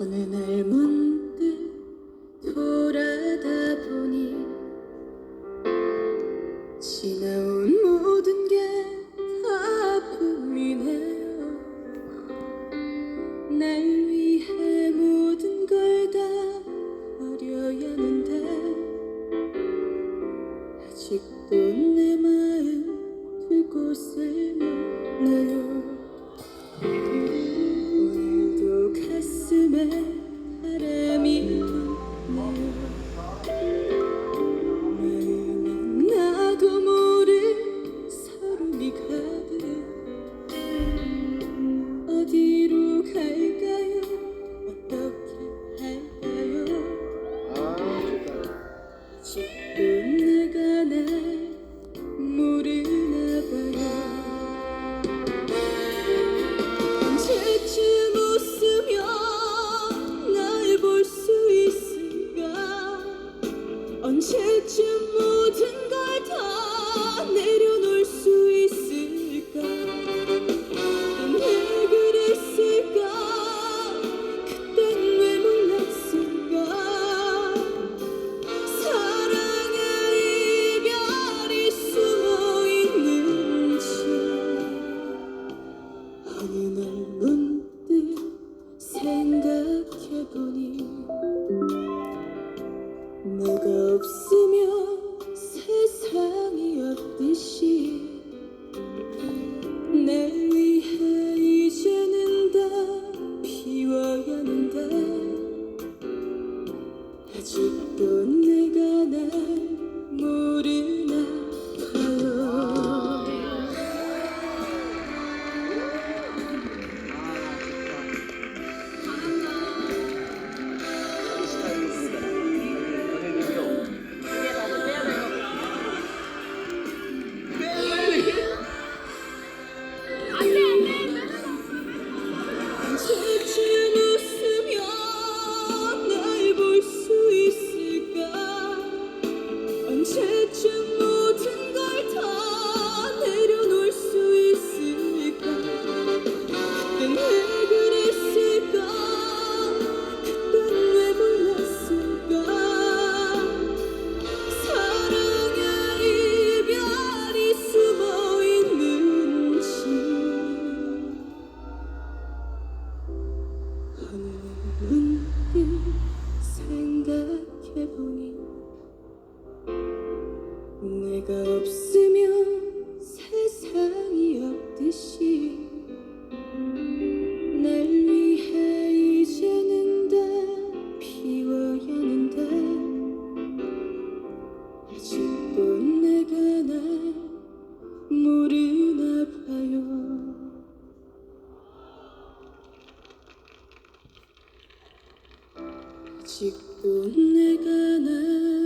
어느 날 문득 돌아다 보니 지나온 모든 게다 보이네요. 날 위해 모든 걸 다 버려야 하는데 아직도 모르 문득 생각해보니 내가 없으면 세상이 없듯이 날 위해 이제는 다 비워야 하는데 아직도 내가 없으면 세상이 없듯이 날 위해 이제는 다 비워야 하는데 아직도 내가 날 모르나 봐요. 아직도 내가 날